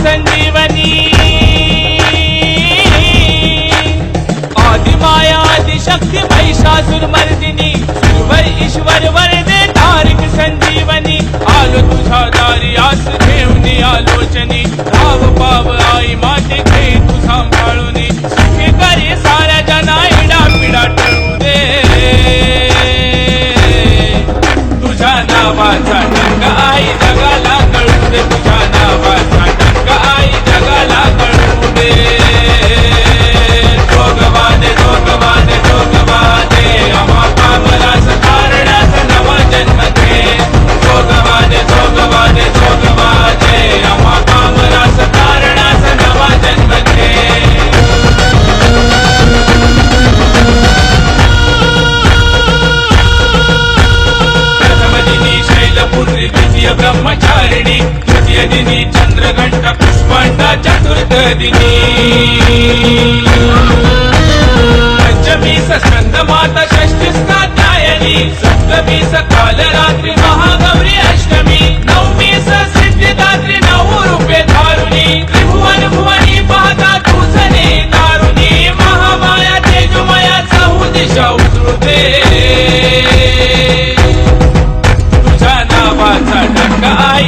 संजीवनी। आदिमाया आदिशक्ती महिषासुर मर्दिनी। सुरवर ईश्वर वरदे तारिक संजीवनी। आलो तुझा दारी आस घेऊन आलोचनी। राव पाव आई माते घे तू सांभाळून। सुखी करे साऱ्या जना इडा पिडा टळू दे। तुझ्या नावाचा चतुर्थ दिनी पंचमी माता षष्टी स्थायनी सप्तमी सकाल रात्री महागौरी अष्टमी नवमी सिद्धिदात्री नऊ रूपे धारुणी त्रिभुवन भुवनी पाहता तुझने दारुणी महामाया तेजुमाया चहू दिशा उतरुते. तुझ्या नावाचा आई